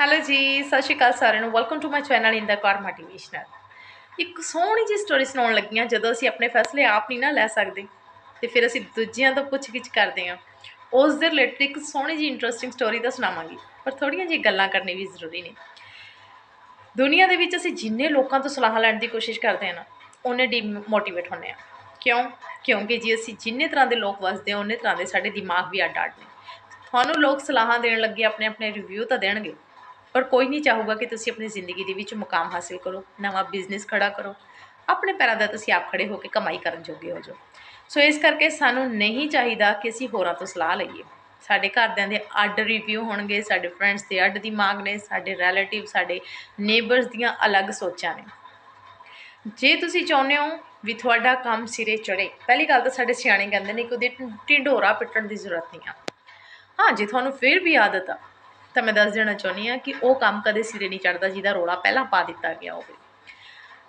Hello ਜੀ, ਸਤਿ ਸ਼੍ਰੀ ਅਕਾਲ ਸਾਰਿਆਂ ਨੂੰ। Welcome to my channel in the car motivational ਇੱਕ ਸੋਹਣੀ ਜਿਹੀ ਸਟੋਰੀ ਸੁਣਾਉਣ ਲੱਗੀਆਂ, ਜਦੋਂ ਅਸੀਂ ਆਪਣੇ ਫੈਸਲੇ ਆਪ ਨਹੀਂ ਨਾ ਲੈ ਸਕਦੇ, ਤੇ ਫਿਰ ਅਸੀਂ ਦੂਜਿਆਂ ਤੋਂ ਪੁੱਛ-ਗਿੱਛ ਕਰਦੇ ਹਾਂ। ਉਸ ਦੇ ਰਿਲੇਟਡ ਇੱਕ ਸੋਹਣੀ ਜਿਹੀ ਇੰਟਰਸਟਿੰਗ ਸਟੋਰੀ ਤਾਂ ਸੁਣਾਵਾਂਗੀ, ਪਰ ਥੋੜੀਆਂ ਜਿਹੀ ਗੱਲਾਂ ਕਰਨੀ ਵੀ ਜ਼ਰੂਰੀ ਨੇ। ਦੁਨੀਆ ਦੇ ਵਿੱਚ ਅਸੀਂ ਜਿੰਨੇ ਲੋਕਾਂ ਤੋਂ ਸਲਾਹ ਲੈਣ ਦੀ ਕੋਸ਼ਿਸ਼ ਕਰਦੇ ਹਾਂ ਨਾ, ਉਹਨੇ ਡੀਮੋਟੀਵੇਟ ਹੁੰਦੇ ਆ ਕਿਉਂ? ਕਿਉਂਕਿ ਜੀ ਅਸੀਂ ਜਿੰਨੇ ਤਰ੍ਹਾਂ ਦੇ ਲੋਕ ਵਸਦੇ ਹਾਂ, ਉਹਨੇ ਤਰ੍ਹਾਂ ਦੇ ਸਾਡੇ ਦਿਮਾਗ ਵੀ ਅੱਡ-ਅੱਡ ਨੇ। ਤੁਹਾਨੂੰ ਲੋਕ ਸਲਾਹਾਂ ਦੇਣ ਲੱਗੇ ਆਪਣੇ ਆਪਣੇ ਰਿਵਿਊ ਤਾਂ ਦੇਣਗੇ। ਪਰ ਕੋਈ ਨਹੀਂ ਚਾਹੂਗਾ ਕਿ ਤੁਸੀਂ ਆਪਣੀ ਜ਼ਿੰਦਗੀ ਦੇ ਵਿੱਚ ਮੁਕਾਮ ਹਾਸਿਲ ਕਰੋ, ਨਵਾਂ ਬਿਜ਼ਨਸ ਖੜਾ ਕਰੋ। ਆਪਣੇ ਪੈਰਾਂ ਦਾ ਤੁਸੀਂ ਆਪ ਖੜੇ ਹੋ ਕੇ ਕਮਾਈ ਕਰਨ ਜੋਗੇ ਹੋ ਜਾਓ। ਸੋ ਇਸ ਕਰਕੇ ਸਾਨੂੰ ਨਹੀਂ ਚਾਹੀਦਾ ਕਿ ਅਸੀਂ ਹੋਰਾਂ ਤੋਂ ਸਲਾਹ ਲਈਏ। ਸਾਡੇ ਘਰਦਿਆਂ ਦੇ ਅੱਡ ਰਿਵਿਊ ਹੋਣਗੇ, ਸਾਡੇ ਫਰੈਂਡਸ ਦੇ ਅੱਡ ਦੀ ਦਿਮਾਗ ਨੇ, ਸਾਡੇ ਰਿਲੇਟਿਵ ਸਾਡੇ ਨੇਬਰਸ ਦੀਆਂ ਅਲੱਗ ਸੋਚਾਂ ਨੇ। ਜੇ ਤੁਸੀਂ ਚਾਹੁੰਦੇ ਹੋ ਵੀ ਤੁਹਾਡਾ ਕੰਮ ਸਿਰੇ ਚੜੇ ਪਹਿਲੀ ਗੱਲ ਤਾਂ ਸਾਡੇ ਸਿਆਣੇ ਕਹਿੰਦੇ ਨੇ ਕਿ ਉਹਦੇ ਢਿੰਡੋਰਾ ਪਿੱਟਣ ਦੀ ਜ਼ਰੂਰਤ ਨਹੀਂ ਆ। ਹਾਂ, ਜੇ ਤੁਹਾਨੂੰ ਫਿਰ ਵੀ ਆਦਤ ਆ ਤਾਂ ਮੈਂ ਦੱਸ ਦੇਣਾ ਚਾਹੁੰਦੀ ਆ ਕਿ ਉਹ ਕੰਮ ਕਦੇ ਸਿਰੇ ਨਹੀਂ ਚੜਦਾ ਜਿਹਦਾ ਰੋਲਾ ਪਹਿਲਾਂ ਪਾ ਦਿੱਤਾ ਗਿਆ ਹੋਵੇ।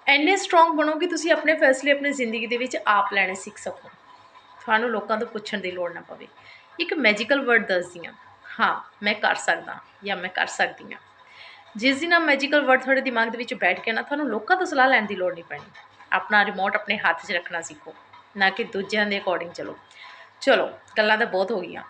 ਐਨੇ ਸਟਰੋਂਗ ਬਣੋ ਕਿ ਤੁਸੀਂ ਆਪਣੇ ਫੈਸਲੇ ਆਪਣੀ ਜ਼ਿੰਦਗੀ ਦੇ ਵਿੱਚ ਆਪ ਲੈਣੇ ਸਿੱਖ ਸਕੋ। ਤੁਹਾਨੂੰ ਲੋਕਾਂ ਤੋਂ ਪੁੱਛਣ ਦੀ ਲੋੜ ਨਾ ਪਵੇ। ਇੱਕ ਮੈਜੀਕਲ ਵਰਡ ਦੱਸਦੀ ਹਾਂ। ਹਾਂ, ਮੈਂ ਕਰ ਸਕਦਾ ਜਾਂ ਮੈਂ ਕਰ ਸਕਦੀ ਹਾਂ। ਜਿਸ ਦਿਨ ਆ ਮੈਜੀਕਲ ਵਰਡ ਤੁਹਾਡੇ ਦਿਮਾਗ ਦੇ ਵਿੱਚ ਬੈਠ ਗਿਆ ਨਾ, ਤੁਹਾਨੂੰ ਲੋਕਾਂ ਤੋਂ ਸਲਾਹ ਲੈਣ ਦੀ ਲੋੜ ਨਹੀਂ ਪੈਣੀ। ਆਪਣਾ ਰਿਮੋਟ ਆਪਣੇ ਹੱਥ 'ਚ ਰੱਖਣਾ ਸਿੱਖੋ, ਨਾ ਕਿ ਦੂਜਿਆਂ ਦੇ ਅਕੋਰਡਿੰਗ ਚਲੋ। ਚਲੋ, ਗੱਲਾਂ ਤਾਂ ਬਹੁਤ ਹੋ ਗਈਆਂ।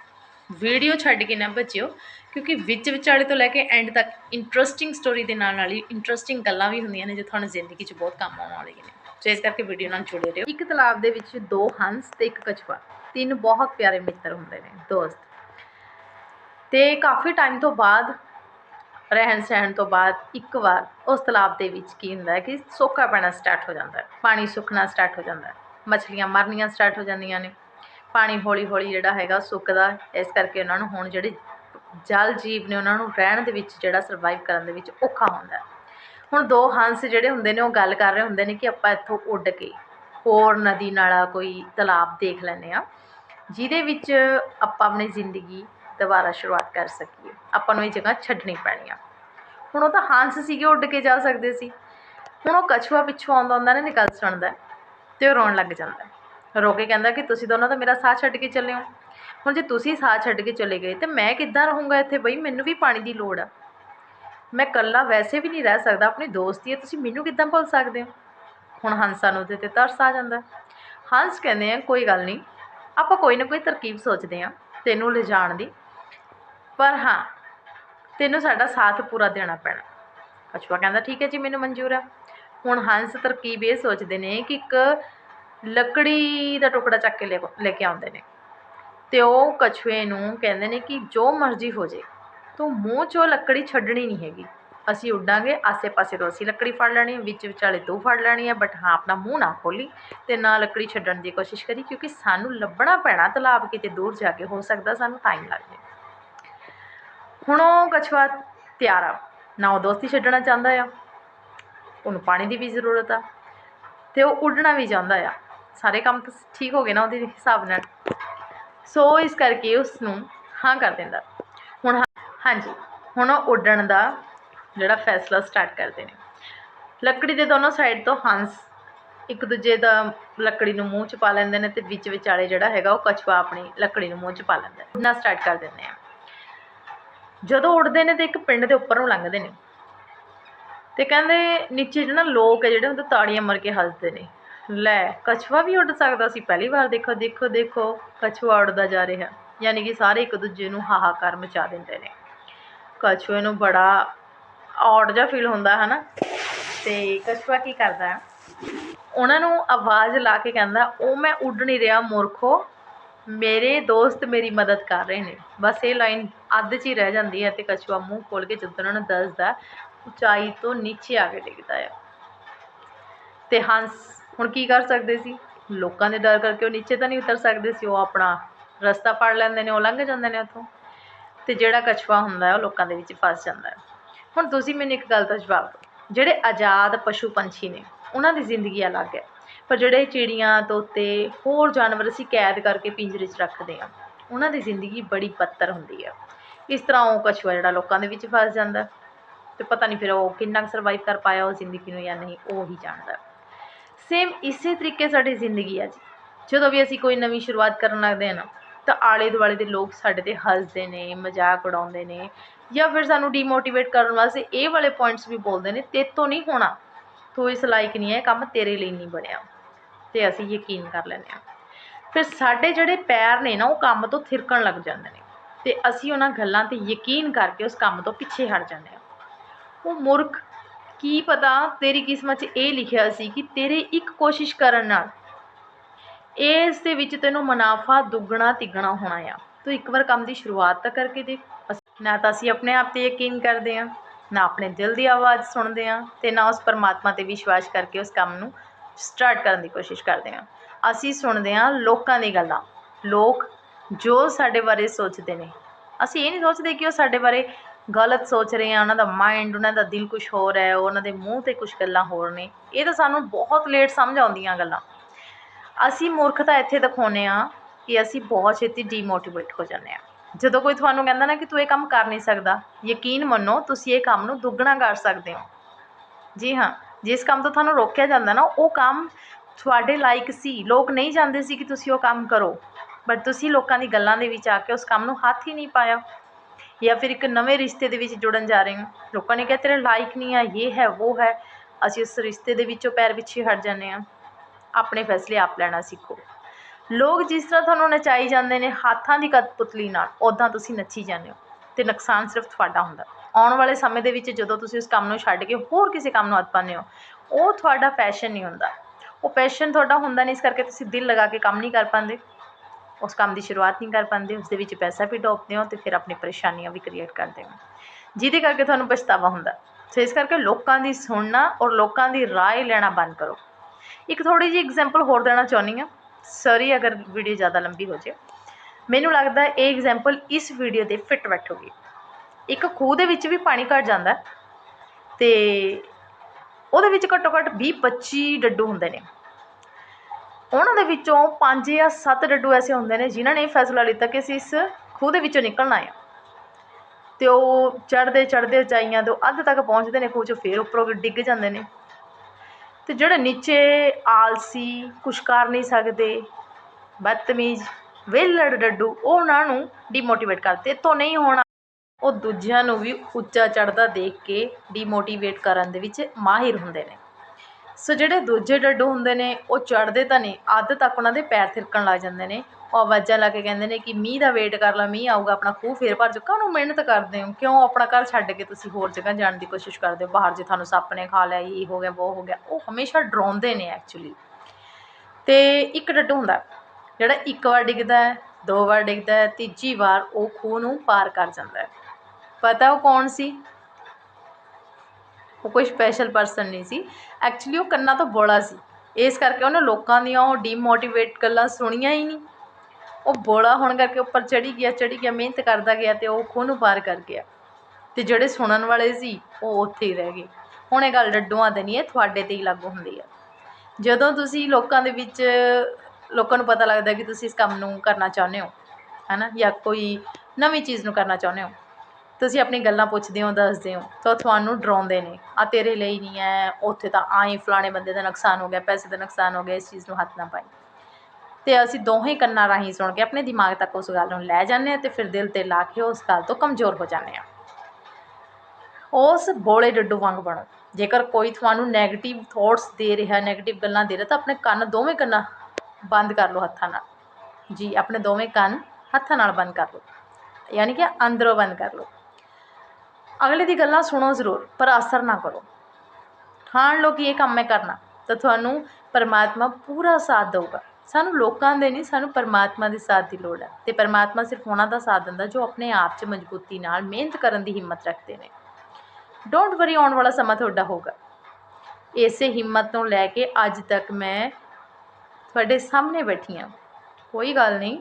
ਵੀਡੀਓ ਛੱਡ ਕੇ ਨਾ ਭੱਜਿਓ ਕਿਉਂਕਿ ਵਿੱਚ ਵਿਚਾਲੇ ਤੋਂ ਲੈ ਕੇ ਐਂਡ ਤੱਕ ਇੰਟਰਸਟਿੰਗ ਸਟੋਰੀ ਦੇ ਨਾਲ ਨਾਲ ਹੀ ਇੰਟਰਸਟਿੰਗ ਗੱਲਾਂ ਵੀ ਹੁੰਦੀਆਂ ਨੇ ਜੋ ਤੁਹਾਨੂੰ ਜ਼ਿੰਦਗੀ 'ਚ ਬਹੁਤ ਕੰਮ ਆਉਣ ਵਾਲੀਆਂ ਨੇ। ਸੋ ਇਸ ਕਰਕੇ ਵੀਡੀਓ ਨਾਲ ਜੁੜੇ ਰਹੋ। ਇੱਕ ਤਲਾਬ ਦੇ ਵਿੱਚ ਦੋ ਹੰਸ ਤੇ ਇੱਕ ਕਛੂਆ, ਤਿੰਨ ਬਹੁਤ ਪਿਆਰੇ ਮਿੱਤਰ ਹੁੰਦੇ ਨੇ, ਦੋਸਤ। ਤੇ ਕਾਫੀ ਟਾਈਮ ਤੋਂ ਬਾਅਦ, ਰਹਿਣ ਸਹਿਣ ਤੋਂ ਬਾਅਦ ਇੱਕ ਵਾਰ ਉਸ ਤਲਾਬ ਦੇ ਵਿੱਚ ਕੀ ਹੁੰਦਾ ਹੈ ਕਿ ਸੋਕਾ ਪੈਣਾ ਸਟਾਰਟ ਹੋ ਜਾਂਦਾ ਹੈ, ਪਾਣੀ ਸੁੱਕਣਾ ਸਟਾਰਟ ਹੋ ਜਾਂਦਾ ਹੈ, ਮੱਛਲੀਆਂ ਮਰਨੀਆਂ ਸਟਾਰਟ ਹੋ ਜਾਂਦੀਆਂ ਨੇ। ਪਾਣੀ ਹੌਲੀ ਹੌਲੀ ਜਿਹੜਾ ਹੈਗਾ ਸੁੱਕਦਾ, ਇਸ ਕਰਕੇ ਉਹਨਾਂ ਨੂੰ ਹੁਣ ਜਿਹੜੇ ਜਲ ਜੀਵ ਨੇ ਉਹਨਾਂ ਨੂੰ ਰਹਿਣ ਦੇ ਵਿੱਚ ਜਿਹੜਾ ਸਰਵਾਈਵ ਕਰਨ ਦੇ ਵਿੱਚ ਔਖਾ ਹੁੰਦਾ। ਹੁਣ ਦੋ ਹੰਸ ਜਿਹੜੇ ਹੁੰਦੇ ਨੇ ਉਹ ਗੱਲ ਕਰ ਰਹੇ ਹੁੰਦੇ ਨੇ ਕਿ ਆਪਾਂ ਇੱਥੋਂ ਉੱਡ ਕੇ ਹੋਰ ਨਦੀ ਨਾਲਾ ਕੋਈ ਤਲਾਬ ਦੇਖ ਲੈਂਦੇ ਆ ਜਿਹਦੇ ਵਿੱਚ ਆਪਾਂ ਆਪਣੀ ਜ਼ਿੰਦਗੀ ਦੁਬਾਰਾ ਸ਼ੁਰੂਆਤ ਕਰ ਸਕੀਏ। ਆਪਾਂ ਨੂੰ ਇਹ ਜਗ੍ਹਾ ਛੱਡਣੀ ਪੈਣੀ ਆ। ਹੁਣ ਉਹ ਤਾਂ ਹੰਸ ਸੀਗੇ, ਉੱਡ ਕੇ ਜਾ ਸਕਦੇ ਸੀ। ਹੁਣ ਉਹ ਕਛੂਆ ਪਿੱਛੋਂ ਆਉਂਦਾ ਹੁੰਦਾ ਨੇ ਨਿਕਲ ਸੁਣਦਾ ਤੇ ਉਹ ਰੋਣ ਲੱਗ ਜਾਂਦਾ ਰੋ ਕੇ ਕਹਿੰਦਾ ਕਿ ਤੁਸੀਂ ਦੋਨੋਂ ਤਾਂ ਮੇਰਾ ਸਾਹ ਛੱਡ ਕੇ ਚੱਲੇ ਹੋ। ਹੁਣ ਜੇ ਤੁਸੀਂ ਸਾਹ ਛੱਡ ਕੇ ਚਲੇ ਗਏ, ਤਾਂ ਮੈਂ ਕਿੱਦਾਂ ਰਹੂੰਗਾ ਇੱਥੇ ਬਈ? ਮੈਨੂੰ ਵੀ ਪਾਣੀ ਦੀ ਲੋੜ ਆ। ਮੈਂ ਇਕੱਲਾ ਵੈਸੇ ਵੀ ਨਹੀਂ ਰਹਿ ਸਕਦਾ, ਆਪਣੀ ਦੋਸਤੀ ਹੈ ਤੁਸੀਂ ਮੈਨੂੰ ਕਿੱਦਾਂ ਭੁੱਲ ਸਕਦੇ ਹੋ? ਹੁਣ ਹੰਸਾਂ ਨੂੰ ਉਹਦੇ ਤੇ ਤਰਸ ਆ ਜਾਂਦਾ। ਹੰਸ ਕਹਿੰਦੇ ਆ, ਕੋਈ ਗੱਲ ਨਹੀਂ, ਆਪਾਂ ਕੋਈ ਨਾ ਕੋਈ ਤਰਕੀਬ ਸੋਚਦੇ ਆ ਤੈਨੂੰ ਲਿਜਾਣ ਦੀ। ਪਰ ਹਾਂ, ਤੈਨੂੰ ਸਾਡਾ ਸਾਥ ਪੂਰਾ ਦੇਣਾ ਪੈਣਾ। ਕਛੂਆ ਕਹਿੰਦਾ, ਠੀਕ ਹੈ ਜੀ, ਮੈਨੂੰ ਮਨਜ਼ੂਰ ਆ। ਹੁਣ ਹੰਸ ਤਰਕੀਬ ਇਹ ਸੋਚਦੇ ਨੇ ਕਿ ਇੱਕ ਲੱਕੜੀ ਦਾ ਟੁਕੜਾ ਚੱਕ ਕੇ ਲੈ ਲੈ ਕੇ ਆਉਂਦੇ ਨੇ। ਅਤੇ ਉਹ ਕਛੂਏ ਨੂੰ ਕਹਿੰਦੇ ਨੇ ਕਿ ਜੋ ਮਰਜ਼ੀ ਹੋ ਜੇ, ਤੂੰ ਮੂੰਹ 'ਚੋਂ ਲੱਕੜੀ ਛੱਡਣੀ ਨਹੀਂ ਹੈਗੀ। ਅਸੀਂ ਉੱਡਾਂਗੇ, ਆਸੇ-ਪਾਸੇ ਤੋਂ ਅਸੀਂ ਲੱਕੜੀ ਫੜ ਲੈਣੀ ਹੈ ਵਿੱਚ ਵਿਚਾਲੇ ਤੂੰ ਫੜ ਲੈਣੀ ਹੈ ਬਟ ਹਾਂ, ਆਪਣਾ ਮੂੰਹ ਨਾ ਖੋਲੀ ਅਤੇ ਨਾ ਲੱਕੜੀ ਛੱਡਣ ਦੀ ਕੋਸ਼ਿਸ਼ ਕਰੀ, ਕਿਉਂਕਿ ਸਾਨੂੰ ਲੱਭਣਾ ਪੈਣਾ, ਤਲਾਬ ਕਿਤੇ ਦੂਰ ਜਾ ਕੇ ਹੋ ਸਕਦਾ, ਸਾਨੂੰ ਟਾਈਮ ਲੱਗ ਜਾਵੇ ਹੁਣ ਉਹ ਕਛੂਆ ਤਿਆਰ ਆ। ਨਾ ਉਹ ਦੋਸਤੀ ਛੱਡਣਾ ਚਾਹੁੰਦਾ ਆ, ਉਹਨੂੰ ਪਾਣੀ ਦੀ ਵੀ ਜ਼ਰੂਰਤ ਆ ਅਤੇ ਉਹ ਉੱਡਣਾ ਵੀ ਚਾਹੁੰਦਾ ਆ। ਸਾਰੇ ਕੰਮ ਤਾਂ ਠੀਕ ਹੋ ਗਏ ਨਾ ਉਹਦੇ ਹਿਸਾਬ ਨਾਲ। ਸੋ ਇਸ ਕਰਕੇ ਉਸ ਨੂੰ ਹਾਂ ਕਰ ਦਿੰਦਾ। ਹੁਣ ਹਾਂ- ਹਾਂਜੀ, ਹੁਣ ਉਹ ਉੱਡਣ ਦਾ ਜਿਹੜਾ ਫੈਸਲਾ ਸਟਾਰਟ ਕਰਦੇ ਨੇ। ਲੱਕੜੀ ਦੇ ਦੋਨੋਂ ਸਾਈਡ ਤੋਂ ਹੰਸ ਇੱਕ ਦੂਜੇ ਦਾ ਲੱਕੜੀ ਨੂੰ ਮੂੰਹ 'ਚ ਪਾ ਲੈਂਦੇ ਨੇ ਤੇ ਵਿੱਚ ਵਿਚਾਲੇ ਜਿਹੜਾ ਹੈਗਾ ਉਹ ਕਛਵਾ ਆਪਣੀ ਲੱਕੜੀ ਨੂੰ ਮੂੰਹ 'ਚ ਪਾ ਲੈਂਦਾ ਉੱਡਣਾ ਸਟਾਰਟ ਕਰ ਦਿੰਦੇ ਆ। ਜਦੋਂ ਉੱਡਦੇ ਨੇ ਤੇ ਇੱਕ ਪਿੰਡ ਦੇ ਉੱਪਰ ਨੂੰ ਲੰਘਦੇ ਨੇ। ਤੇ ਕਹਿੰਦੇ ਨੀਚੇ ਜਿਹੜਾ ਲੋਕ ਹੈ ਜਿਹੜੇ ਉਹ ਤਾੜੀਆਂ ਮਾਰ ਕੇ ਹੱਸਦੇ ਨੇ। ਲੈ, ਕਛੂਆ ਵੀ ਉੱਡ ਸਕਦਾ ਸੀ। ਪਹਿਲੀ ਵਾਰ ਦੇਖੋ ਦੇਖੋ ਦੇਖੋ, ਕਛੂਆ ਉੱਡਦਾ ਜਾ ਰਿਹਾ। ਯਾਨੀ ਕਿ ਸਾਰੇ ਇੱਕ ਦੂਜੇ ਨੂੰ ਹਾਹਾਕਾਰ ਮਚਾ ਦਿੰਦੇ ਨੇ। ਕਛੂਏ ਨੂੰ ਬੜਾ ਔਡ ਜਿਹਾ ਫੀਲ ਹੁੰਦਾ ਹੈ ਨਾ ਤੇ ਕਛੂਆ ਕੀ ਕਰਦਾ? ਹੈ ਉਹਨਾਂ ਨੂੰ ਆਵਾਜ਼ ਲਾ ਕੇ ਕਹਿੰਦਾ, ਉਹ ਮੈਂ ਉੱਡ ਨਹੀਂ ਰਿਹਾ, ਮੂਰਖੋ। ਮੇਰੇ ਦੋਸਤ ਮੇਰੀ ਮਦਦ ਕਰ ਰਹੇ ਨੇ। ਬਸ ਇਹ ਲਾਈਨ ਅੱਧ 'ਚ ਹੀ ਰਹਿ ਜਾਂਦੀ ਹੈ ਤੇ ਕਛੂਆ ਮੂੰਹ ਖੋਲ ਕੇ ਜਦੋਂ ਉਹਨਾਂ ਨੂੰ ਦੱਸਦਾ, ਉਚਾਈ ਤੋਂ ਨੀਚੇ ਆ ਕੇ ਡਿੱਗਦਾ ਹੈ ਤੇ ਹੰਸ ਹੁਣ ਕੀ ਕਰ ਸਕਦੇ ਸੀ? ਲੋਕਾਂ ਦੇ ਡਰ ਕਰਕੇ ਉਹ ਨੀਚੇ ਤਾਂ ਨਹੀਂ ਉਤਰ ਸਕਦੇ ਸੀ, ਉਹ ਆਪਣਾ ਰਸਤਾ ਫੜ ਲੈਂਦੇ ਨੇ, ਉਹ ਲੰਘ ਜਾਂਦੇ ਨੇ ਉੱਥੋਂ। ਅਤੇ ਜਿਹੜਾ ਕਛੂਆ ਹੁੰਦਾ ਉਹ ਲੋਕਾਂ ਦੇ ਵਿੱਚ ਫਸ ਜਾਂਦਾ ਹੈ। ਹੁਣ ਤੁਸੀਂ ਮੈਨੂੰ ਇੱਕ ਗੱਲ ਦਾ ਜਵਾਬ ਦਿਓ। ਜਿਹੜੇ ਆਜ਼ਾਦ ਪਸ਼ੂ ਪੰਛੀ ਨੇ, ਉਹਨਾਂ ਦੀ ਜ਼ਿੰਦਗੀ ਅਲੱਗ ਹੈ। ਪਰ ਜਿਹੜੇ ਚਿੜੀਆਂ, ਤੋਤੇ, ਹੋਰ ਜਾਨਵਰ ਅਸੀਂ ਕੈਦ ਕਰਕੇ ਪਿੰਜਰੇ 'ਚ ਰੱਖਦੇ ਹਾਂ, ਉਹਨਾਂ ਦੀ ਜ਼ਿੰਦਗੀ ਬੜੀ ਬੱਤਰ ਹੁੰਦੀ ਹੈ। ਇਸ ਤਰ੍ਹਾਂ ਉਹ ਕਛੂਆ ਜਿਹੜਾ ਲੋਕਾਂ ਦੇ ਵਿੱਚ ਫਸ ਜਾਂਦਾ ਹੈ। ਤੇ ਪਤਾ ਨਹੀਂ ਫਿਰ ਉਹ ਕਿੰਨਾ ਸਰਵਾਈਵ ਕਰ ਪਾਇਆ ਉਹ ਜ਼ਿੰਦਗੀ ਨੂੰ ਜਾਂ ਨਹੀਂ, ਉਹ ਹੀ ਜਾਣਦਾ ਸੇਮ ਇਸੇ ਤਰੀਕੇ ਸਾਡੀ ਜ਼ਿੰਦਗੀ ਆ ਜੀ। ਜਦੋਂ ਵੀ ਅਸੀਂ ਕੋਈ ਨਵੀਂ ਸ਼ੁਰੂਆਤ ਕਰਨ ਲੱਗਦੇ ਹਾਂ ਨਾ, ਤਾਂ ਆਲੇ ਦੁਆਲੇ ਦੇ ਲੋਕ ਸਾਡੇ ਤੇ ਹੱਸਦੇ ਨੇ, ਮਜ਼ਾਕ ਉਡਾਉਂਦੇ ਨੇ ਜਾਂ ਫਿਰ ਸਾਨੂੰ ਡੀਮੋਟੀਵੇਟ ਕਰਨ ਵਾਸਤੇ ਇਹ ਵਾਲੇ ਪੁਆਇੰਟਸ ਵੀ ਬੋਲਦੇ ਨੇ, ਤੇਰੇ ਤੋਂ ਨਹੀਂ ਹੋਣਾ। ਤੂੰ ਇਸ ਲਾਇਕ ਨਹੀਂ ਹੈ ਕੰਮ ਤੇਰੇ ਲਈ ਨਹੀਂ ਬਣਿਆ। ਤੇ ਅਸੀਂ ਯਕੀਨ ਕਰ ਲੈਂਦੇ ਹਾਂ ਫਿਰ ਸਾਡੇ ਜਿਹੜੇ ਪੈਰ ਨੇ ਨਾ, ਉਹ ਕੰਮ ਤੋਂ ਥਿਰਕਣ ਲੱਗ ਜਾਂਦੇ ਨੇ ਤੇ ਅਸੀਂ ਉਹਨਾਂ ਗੱਲਾਂ ਤੇ ਯਕੀਨ ਕਰਕੇ ਉਸ ਕੰਮ ਤੋਂ ਪਿੱਛੇ ਹਟ ਜਾਂਦੇ ਹਾਂ ਉਹ ਮੁਰਖ ਕੀ ਪਤਾ ਤੇਰੀ ਕਿਸਮਤ 'ਚ ਇਹ ਲਿਖਿਆ ਸੀ ਕਿ ਤੇਰੇ ਇੱਕ ਕੋਸ਼ਿਸ਼ ਕਰਨ ਨਾਲ ਇਸ ਦੇ ਵਿੱਚ ਤੈਨੂੰ ਮੁਨਾਫਾ ਦੁੱਗਣਾ ਤਿੱਗਣਾ ਹੋਣਾ ਆ। ਤੂੰ ਇੱਕ ਵਾਰ ਕੰਮ ਦੀ ਸ਼ੁਰੂਆਤ ਤਾਂ ਕਰਕੇ ਦੇਖ। ਅਸ- ਨਾ ਤਾਂ ਅਸੀਂ ਆਪਣੇ ਆਪ ਤੇ ਯਕੀਨ ਕਰਦੇ ਹਾਂ, ਨਾ ਆਪਣੇ ਦਿਲ ਦੀ ਆਵਾਜ਼ ਸੁਣਦੇ ਹਾਂ ਤੇ ਨਾ ਉਸ ਪਰਮਾਤਮਾ ਤੇ ਵਿਸ਼ਵਾਸ ਕਰਕੇ ਉਸ ਕੰਮ ਨੂੰ ਸਟਾਰਟ ਕਰਨ ਦੀ ਕੋਸ਼ਿਸ਼ ਕਰਦੇ ਹਾਂ। ਅਸੀਂ ਸੁਣਦੇ ਹਾਂ ਲੋਕਾਂ ਦੀ ਗੱਲਾਂ। ਲੋਕ ਜੋ ਸਾਡੇ ਬਾਰੇ ਸੋਚਦੇ ਨੇ। ਅਸੀਂ ਇਹ ਨਹੀਂ ਸੋਚਦੇ ਕਿ ਉਹ ਸਾਡੇ ਬਾਰੇ ਗਲਤ ਸੋਚ ਰਹੇ ਆ, ਉਹਨਾਂ ਦਾ ਮਾਇੰਡ ਉਹਨਾਂ ਦਾ ਦਿਲ ਕੁਝ ਹੋਰ ਹੈ, ਉਹਨਾਂ ਦੇ ਮੂੰਹ ਤੇ ਕੁਝ ਗੱਲਾਂ ਹੋਰ ਨੇ। ਇਹ ਤਾਂ ਸਾਨੂੰ ਬਹੁਤ ਲੇਟ ਸਮਝ ਆਉਂਦੀਆਂ ਗੱਲਾਂ। ਅਸੀਂ ਮੂਰਖਤਾ ਇੱਥੇ ਦਿਖਾਉਂਦੇ ਆ ਕਿ ਅਸੀਂ ਬਹੁਤ ਛੇਤੀ ਡੀਮੋਟੀਵੇਟ ਹੋ ਜਾਂਦੇ ਆ ਜਦੋਂ ਕੋਈ ਤੁਹਾਨੂੰ ਕਹਿੰਦਾ ਨਾ ਕਿ ਤੂੰ ਇਹ ਕੰਮ ਕਰ ਨਹੀਂ ਸਕਦਾ, ਯਕੀਨ ਮੰਨੋ, ਤੁਸੀਂ ਇਹ ਕੰਮ ਨੂੰ ਦੁੱਗਣਾ ਕਰ ਸਕਦੇ ਹੋ। ਜੀ ਹਾਂ, ਜਿਸ ਕੰਮ ਤੋਂ ਤੁਹਾਨੂੰ ਰੋਕਿਆ ਜਾਂਦਾ ਨਾ, ਉਹ ਕੰਮ ਤੁਹਾਡੇ ਲਾਇਕ ਸੀ। ਲੋਕ ਨਹੀਂ ਚਾਹੁੰਦੇ ਸੀ ਕਿ ਤੁਸੀਂ ਉਹ ਕੰਮ ਕਰੋ। ਬਟ ਤੁਸੀਂ ਲੋਕਾਂ ਦੀ ਗੱਲਾਂ ਦੇ ਵਿੱਚ ਆ ਕੇ ਉਸ ਕੰਮ ਨੂੰ ਹੱਥ ਹੀ ਨਹੀਂ ਪਾਇਆ। ਜਾਂ ਫਿਰ ਇੱਕ ਨਵੇਂ ਰਿਸ਼ਤੇ ਦੇ ਵਿੱਚ ਜੁੜਨ ਜਾ ਰਹੇ ਹੋ। ਲੋਕਾਂ ਨੇ ਕਿਹਾ, ਤੇਰੇ ਲਾਇਕ ਨਹੀਂ ਆ, ਇਹ ਹੈ, ਉਹ ਹੈ। ਅਸੀਂ ਉਸ ਰਿਸ਼ਤੇ ਦੇ ਵਿੱਚੋਂ ਪੈਰ ਪਿੱਛੇ ਹਟ ਜਾਂਦੇ ਹਾਂ। ਆਪਣੇ ਫੈਸਲੇ ਆਪ ਲੈਣਾ ਸਿੱਖੋ। ਲੋਕ ਜਿਸ ਤਰ੍ਹਾਂ ਤੁਹਾਨੂੰ ਨਚਾਈ ਜਾਂਦੇ ਨੇ, ਹੱਥਾਂ ਦੀ ਕਠਪੁਤਲੀ ਨਾਲ ਉਦਾਂ ਤੁਸੀਂ ਨੱਚੀ ਜਾਂਦੇ ਹੋ ਤੇ ਨੁਕਸਾਨ ਸਿਰਫ ਤੁਹਾਡਾ ਹੁੰਦਾ। ਆਉਣ ਵਾਲੇ ਸਮੇਂ ਦੇ ਵਿੱਚ ਜਦੋਂ ਤੁਸੀਂ ਉਸ ਕੰਮ ਨੂੰ ਛੱਡ ਕੇ ਹੋਰ ਕਿਸੇ ਕੰਮ ਨੂੰ ਹੱਥ ਪਾਉਂਦੇ ਹੋ, ਉਹ ਤੁਹਾਡਾ ਪੈਸ਼ਨ ਨਹੀਂ ਹੁੰਦਾ। ਉਹ ਪੈਸ਼ਨ ਤੁਹਾਡਾ ਹੁੰਦਾ ਨਹੀਂ, ਇਸ ਕਰਕੇ ਤੁਸੀਂ ਦਿਲ ਲਗਾ ਕੇ ਕੰਮ ਨਹੀਂ ਕਰ ਪਾਉਂਦੇ। ਉਸ ਕੰਮ ਦੀ ਸ਼ੁਰੂਆਤ ਨਹੀਂ ਕਰ ਪਾਉਂਦੇ ਉਸ ਦੇ ਵਿੱਚ ਪੈਸਾ ਵੀ ਡੋਬਦੇ ਹੋ ਤੇ ਫਿਰ ਆਪਣੀ ਪਰੇਸ਼ਾਨੀਆਂ ਵੀ ਕ੍ਰੀਏਟ ਕਰਦੇ ਹੋ। ਜਿਹਦੇ ਕਰਕੇ ਤੁਹਾਨੂੰ ਪਛਤਾਵਾ ਹੁੰਦਾ। ਸੋ ਇਸ ਕਰਕੇ ਲੋਕਾਂ ਦੀ ਸੁਣਨਾ ਔਰ ਲੋਕਾਂ ਦੀ ਰਾਏ ਲੈਣਾ ਬੰਦ ਕਰੋ। ਇੱਕ ਥੋੜੀ ਜਿਹੀ ਐਗਜ਼ਾਮਪਲ ਹੋਰ ਦੇਣਾ ਚਾਹੁੰਦੀ ਹਾਂ। ਸਰੀ ਅਗਰ ਵੀਡੀਓ ਜ਼ਿਆਦਾ ਲੰਬੀ ਹੋ ਜਾਏ। ਮੈਨੂੰ ਲੱਗਦਾ ਇਹ ਐਗਜ਼ਾਮਪਲ ਇਸ ਵੀਡੀਓ ਦੇ ਫਿੱਟ ਬੈਠੋਗੀ। ਇੱਕ ਖੂਹ ਦੇ ਵਿੱਚ ਵੀ ਪਾਣੀ ਘਟ ਜਾਂਦਾ ਹੈ ਤੇ ਉਹਦੇ ਵਿੱਚ ਘੱਟੋ ਘੱਟ 20 25 ਡੱਡੂ ਹੁੰਦੇ ਨੇ। ਉਹਨਾਂ ਦੇ ਵਿੱਚੋਂ ਪੰਜ ਜਾਂ ਸੱਤ ਡੱਡੂ ਐਸੇ ਹੁੰਦੇ ਨੇ ਜਿਨ੍ਹਾਂ ਨੇ ਇਹ ਫੈਸਲਾ ਲਿੱਤਾ ਕਿ ਅਸੀਂ ਇਸ ਖੂਹ ਦੇ ਵਿੱਚੋਂ ਨਿਕਲਣਾ ਆ ਅਤੇ ਉਹ ਚੜ੍ਹਦੇ ਚੜ੍ਹਦੇ ਉਚਾਈਆਂ ਤੋਂ ਅੱਧ ਤੱਕ ਪਹੁੰਚਦੇ ਨੇ, ਖੂਹ 'ਚੋਂ ਫਿਰ ਉੱਪਰੋਂ ਡਿੱਗ ਜਾਂਦੇ ਨੇ। ਅਤੇ ਜਿਹੜੇ ਨੀਚੇ ਆਲਸੀ, ਕੁਛ ਕਰ ਨਹੀਂ ਸਕਦੇ, ਬਦਤਮੀਜ਼, ਵਿਹਲੜ ਡੱਡੂ, ਉਹ ਉਹਨਾਂ ਨੂੰ ਡੀਮੋਟੀਵੇਟ ਕਰਦੇ ਤੋਂ ਨਹੀਂ ਹੋਣਾ, ਉਹ ਦੂਜਿਆਂ ਨੂੰ ਵੀ ਉੱਚਾ ਚੜ੍ਹਦਾ ਦੇਖ ਕੇ ਡੀਮੋਟੀਵੇਟ ਕਰਨ ਦੇ ਵਿੱਚ ਮਾਹਿਰ ਹੁੰਦੇ ਨੇ। ਸੋ ਜਿਹੜੇ ਦੂਜੇ ਡੱਡੂ ਹੁੰਦੇ ਨੇ, ਉਹ ਚੜ੍ਹਦੇ ਤਾਂ ਨਹੀਂ, ਅੱਧ ਤੱਕ ਉਹਨਾਂ ਦੇ ਪੈਰ ਥਿਰਕਣ ਲੱਗ ਜਾਂਦੇ ਨੇ। ਉਹ ਆਵਾਜ਼ਾਂ ਲਾ ਕੇ ਕਹਿੰਦੇ ਨੇ ਕਿ ਮੀਂਹ ਦਾ ਵੇਟ ਕਰ ਲਾ, ਮੀਂਹ ਆਊਗਾ, ਆਪਣਾ ਖੂਹ ਫੇਰ ਭਰ ਚੁੱਕਾ ਉਹਨੂੰ ਮਿਹਨਤ ਕਰਦੇ ਹੋ? ਕਿਉਂ ਆਪਣਾ ਘਰ ਛੱਡ ਕੇ ਤੁਸੀਂ ਹੋਰ ਜਗ੍ਹਾ ਜਾਣ ਦੀ ਕੋਸ਼ਿਸ਼ ਕਰਦੇ ਹੋ? ਬਾਹਰ ਜੇ ਤੁਹਾਨੂੰ ਸੱਪ ਨੇ ਖਾ ਲਿਆ, ਇਹ ਹੋ ਗਿਆ, ਉਹ ਹੋ ਗਿਆ। ਉਹ ਹਮੇਸ਼ਾ ਡਰਾਉਂਦੇ ਨੇ ਐਕਚੁਅਲੀ ਤੇ ਇੱਕ ਡੱਡੂ ਹੁੰਦਾ, ਜਿਹੜਾ ਇੱਕ ਵਾਰ ਡਿੱਗਦਾ ਹੈ, ਦੋ ਵਾਰ ਡਿੱਗਦਾ ਹੈ, ਤੀਜੀ ਵਾਰ ਉਹ ਖੂਹ ਨੂੰ ਪਾਰ ਕਰ ਜਾਂਦਾ ਹੈ। ਪਤਾ ਉਹ ਕੌਣ ਸੀ? ਉਹ ਕੋਈ ਸਪੈਸ਼ਲ ਪਰਸਨ ਨਹੀਂ ਸੀ। ਐਕਚੁਲੀ ਉਹ ਕੰਨਾਂ ਤੋਂ ਬੋਲਾ ਸੀ। ਇਸ ਕਰਕੇ ਉਹਨੇ ਲੋਕਾਂ ਦੀਆਂ ਉਹ ਡੀਮੋਟੀਵੇਟ ਗੱਲਾਂ ਸੁਣੀਆਂ ਹੀ ਨਹੀਂ। ਉਹ ਬੋਲਾ ਹੋਣ ਕਰਕੇ ਉੱਪਰ ਚੜੀ ਗਿਆ ਚੜੀ ਗਿਆ, ਮਿਹਨਤ ਕਰਦਾ ਗਿਆ ਅਤੇ ਉਹ ਖੂਹ ਨੂੰ ਪਾਰ ਕਰ ਗਿਆ। ਅਤੇ ਜਿਹੜੇ ਸੁਣਨ ਵਾਲੇ ਸੀ, ਉਹ ਉੱਥੇ ਹੀ ਰਹਿ ਗਏ। ਹੁਣ ਇਹ ਗੱਲ ਡੱਡੂਆਂ ਤੇ ਨਹੀਂ ਹੈ ਤੁਹਾਡੇ ਤੇ ਹੀ ਲਾਗੂ ਹੁੰਦੀ ਹੈ ਜਦੋਂ ਤੁਸੀਂ ਲੋਕਾਂ ਦੇ ਵਿੱਚ, ਲੋਕਾਂ ਨੂੰ ਪਤਾ ਲੱਗਦਾ ਕਿ ਤੁਸੀਂ ਇਸ ਕੰਮ ਨੂੰ ਕਰਨਾ ਚਾਹੁੰਦੇ ਹੋ ਹੈ ਨਾ ਜਾਂ ਕੋਈ ਨਵੀਂ ਚੀਜ਼ ਨੂੰ ਕਰਨਾ ਚਾਹੁੰਦੇ ਹੋ ਤੁਸੀਂ ਆਪਣੀ ਗੱਲਾਂ ਪੁੱਛਦੇ ਹੋ, ਦੱਸਦੇ ਹੋ, ਤਾਂ ਉਹ ਤੁਹਾਨੂੰ ਡਰਾਉਂਦੇ ਨੇ, ਆਹ ਤੇਰੇ ਲਈ ਨਹੀਂ ਹੈ, ਉੱਥੇ ਤਾਂ ਆਈ ਫਲਾਣੇ ਬੰਦੇ ਦਾ ਨੁਕਸਾਨ ਹੋ ਗਿਆ, ਪੈਸੇ ਦਾ ਨੁਕਸਾਨ ਹੋ ਗਿਆ, ਇਸ ਚੀਜ਼ ਨੂੰ ਹੱਥ ਨਾ ਪਾਈ। ਅਤੇ ਅਸੀਂ ਦੋਹੇ ਕੰਨਾਂ ਰਾਹੀਂ ਸੁਣ ਕੇ ਆਪਣੇ ਦਿਮਾਗ ਤੱਕ ਉਸ ਗੱਲ ਨੂੰ ਲੈ ਜਾਂਦੇ ਹਾਂ ਅਤੇ ਫਿਰ ਦਿਲ ਤੇ ਲਾ ਕੇ ਉਸ ਗੱਲ ਤੋਂ ਕਮਜ਼ੋਰ ਹੋ ਜਾਂਦੇ ਹਾਂ। ਉਸ ਬੋਲੇ ਡੱਡੂ ਵਾਂਗ ਬਣੋ। ਜੇਕਰ ਕੋਈ ਤੁਹਾਨੂੰ ਨੈਗੇਟਿਵ ਥੋਟਸ ਦੇ ਰਿਹਾ ਨੈਗੇਟਿਵ ਗੱਲਾਂ ਦੇ ਰਿਹਾ, ਤਾਂ ਆਪਣੇ ਕੰਨ ਦੋਵੇਂ ਕੰਨਾਂ ਬੰਦ ਕਰ ਲਓ ਹੱਥਾਂ ਨਾਲ। ਜੀ, ਆਪਣੇ ਦੋਵੇਂ ਕੰਨ ਹੱਥਾਂ ਨਾਲ ਬੰਦ ਕਰ ਲਓ। ਯਾਨੀ ਕਿ ਅੰਦਰੋਂ ਬੰਦ ਕਰ ਲਓ। ਅਗਲੇ ਦੀ ਗੱਲਾਂ ਸੁਣੋ ਜ਼ਰੂਰ, ਪਰ ਅਸਰ ਨਾ ਕਰੋ। ਠਾਣ ਲਓ ਕਿ ਇਹ ਕੰਮ ਮੈਂ ਕਰਨਾ, ਤਾਂ ਤੁਹਾਨੂੰ ਪਰਮਾਤਮਾ ਪੂਰਾ ਸਾਥ ਦੇਊਗਾ। ਸਾਨੂੰ ਲੋਕਾਂ ਦੇ ਨਹੀਂ, ਸਾਨੂੰ ਪਰਮਾਤਮਾ ਦੇ ਸਾਥ ਦੀ ਲੋੜ ਹੈ। ਤੇ ਪਰਮਾਤਮਾ ਸਿਰਫ ਉਹਨਾਂ ਦਾ ਸਾਥ ਦਿੰਦਾ ਜੋ ਆਪਣੇ ਆਪ 'ਚ ਮਜ਼ਬੂਤੀ ਨਾਲ ਮਿਹਨਤ ਕਰਨ ਦੀ ਹਿੰਮਤ ਰੱਖਦੇ ਨੇ। ਡੋਂਟ ਵਰੀ ਆਉਣ ਵਾਲਾ ਸਮਾਂ ਤੁਹਾਡਾ ਹੋਗਾ ਇਸੇ ਹਿੰਮਤ ਤੋਂ ਲੈ ਕੇ ਅੱਜ ਤੱਕ ਮੈਂ ਤੁਹਾਡੇ ਸਾਹਮਣੇ ਬੈਠੀ ਹਾਂ। ਕੋਈ ਗੱਲ ਨਹੀਂ,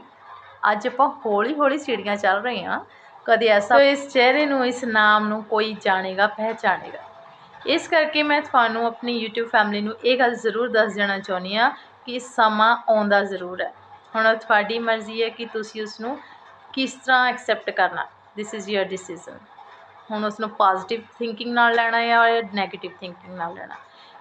ਅੱਜ ਆਪਾਂ ਹੌਲੀ ਹੌਲੀ ਸੀੜੀਆਂ ਚੱਲ ਰਹੇ ਹਾਂ। ਕਦੇ ਐਸਾ ਇਸ ਚਿਹਰੇ ਨੂੰ, ਇਸ ਨਾਮ ਨੂੰ ਕੋਈ ਜਾਣੇਗਾ, ਪਹਿਚਾਣੇਗਾ। ਇਸ ਕਰਕੇ ਮੈਂ ਤੁਹਾਨੂੰ ਆਪਣੀ YouTube ਫੈਮਿਲੀ ਨੂੰ ਇਹ ਗੱਲ ਜ਼ਰੂਰ ਦੱਸ ਦੇਣਾ ਚਾਹੁੰਦੀ ਹਾਂ ਕਿ ਸਮਾਂ ਆਉਂਦਾ ਜ਼ਰੂਰ ਹੈ। ਹੁਣ ਤੁਹਾਡੀ ਮਰਜ਼ੀ ਹੈ ਕਿ ਤੁਸੀਂ ਉਸ ਨੂੰ ਕਿਸ ਤਰ੍ਹਾਂ ਐਕਸੈਪਟ ਕਰਨਾ। ਥਿਸ ਇਜ਼ ਯੂਰ ਡਿਸੀਜਨ ਹੁਣ ਉਸ ਨੂੰ ਪੋਜ਼ਿਟਿਵ ਥਿੰਕਿੰਗ ਨਾਲ ਲੈਣਾ ਹੈ ਜਾਂ ਨੈਗੇਟਿਵ ਥਿੰਕਿੰਗ ਨਾਲ ਲੈਣਾ।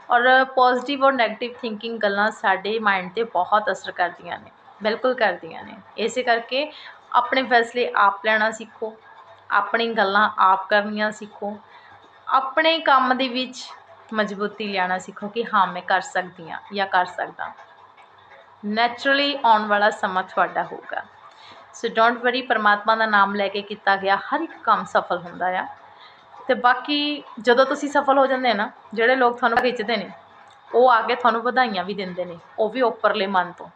ਔਰ ਪੋਜ਼ਿਟਿਵ ਔਰ ਨੈਗੇਟਿਵ ਥਿੰਕਿੰਗ ਗੱਲਾਂ ਸਾਡੇ ਮਾਈਂਡ 'ਤੇ ਬਹੁਤ ਅਸਰ ਕਰਦੀਆਂ ਨੇ, ਬਿਲਕੁਲ ਕਰਦੀਆਂ ਨੇ। ਇਸੇ ਕਰਕੇ ਆਪਣੇ ਫੈਸਲੇ ਆਪ ਲੈਣਾ ਸਿੱਖੋ, ਆਪਣੀ ਗੱਲਾਂ ਆਪ ਕਰਨੀਆਂ ਸਿੱਖੋ, ਆਪਣੇ ਕੰਮ ਦੇ ਵਿੱਚ ਮਜ਼ਬੂਤੀ ਲਿਆਉਣਾ ਸਿੱਖੋ ਕਿ ਹਾਂ, ਮੈਂ ਕਰ ਸਕਦੀ ਹਾਂ ਜਾਂ ਕਰ ਸਕਦਾ ਨੈਚੁਰਲੀ ਆਉਣ ਵਾਲਾ ਸਮਾਂ ਤੁਹਾਡਾ ਹੋਊਗਾ। ਸੋ ਡੋਂਟ ਵਰੀ ਪਰਮਾਤਮਾ ਦਾ ਨਾਮ ਲੈ ਕੇ ਕੀਤਾ ਗਿਆ, ਹਰ ਇੱਕ ਕੰਮ ਸਫਲ ਹੁੰਦਾ ਆ। ਤੇ ਬਾਕੀ ਜਦੋਂ ਤੁਸੀਂ ਸਫਲ ਹੋ ਜਾਂਦੇ ਨਾ, ਜਿਹੜੇ ਲੋਕ ਤੁਹਾਨੂੰ ਖਿੱਚਦੇ ਨੇ, ਉਹ ਆ ਕੇ ਤੁਹਾਨੂੰ ਵਧਾਈਆਂ ਵੀ ਦਿੰਦੇ ਨੇ, ਉਹ ਵੀ ਉੱਪਰਲੇ ਮਨ ਤੋਂ,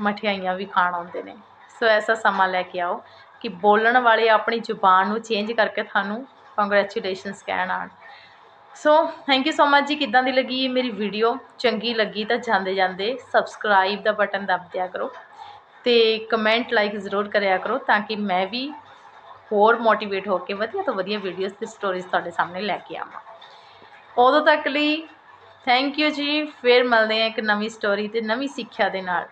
ਮਠਿਆਈਆਂ ਵੀ ਖਾਣ ਆਉਂਦੇ ਨੇ। ਸੋ ਐਸਾ ਸਮਾਂ ਲੈ ਕੇ ਆਓ ਕਿ ਬੋਲਣ ਵਾਲੇ ਆਪਣੀ ਜ਼ੁਬਾਨ ਨੂੰ ਚੇਂਜ ਕਰਕੇ ਤੁਹਾਨੂੰ ਕੰਗ੍ਰੈਚੁਲੇਸ਼ਨਸ ਕਹਿਣ ਆਉਣ। So thank you so much ਜੀ, ਕਿੱਦਾਂ ਦੀ ਲੱਗੀ ਇਹ ਮੇਰੀ ਵੀਡੀਓ ਚੰਗੀ ਲੱਗੀ ਤਾਂ ਜਾਂਦੇ ਜਾਂਦੇ ਸਬਸਕ੍ਰਾਈਬ ਦਾ ਬਟਨ ਦਬ ਦਿਆ ਕਰੋ ਤੇ ਕਮੈਂਟ ਲਾਈਕ ਜ਼ਰੂਰ ਕਰਿਆ ਕਰੋ ਤਾਂ ਕਿ ਮੈਂ ਵੀ ਹੋਰ ਮੋਟੀਵੇਟ ਹੋ ਕੇ ਵਧੀਆ ਤੋਂ ਵਧੀਆ ਵੀਡੀਓਜ਼ ਤੇ ਸਟੋਰੀਜ਼ ਤੁਹਾਡੇ ਸਾਹਮਣੇ ਲੈ ਕੇ ਆਵਾਂ। ਉਦੋਂ ਤੱਕ ਲਈ ਥੈਂਕ ਯੂ ਜੀ, ਫਿਰ ਮਿਲਦੇ ਹਾਂ ਇੱਕ ਨਵੀਂ ਸਟੋਰੀ ਤੇ ਨਵੀਂ ਸਿੱਖਿਆ ਦੇ ਨਾਲ।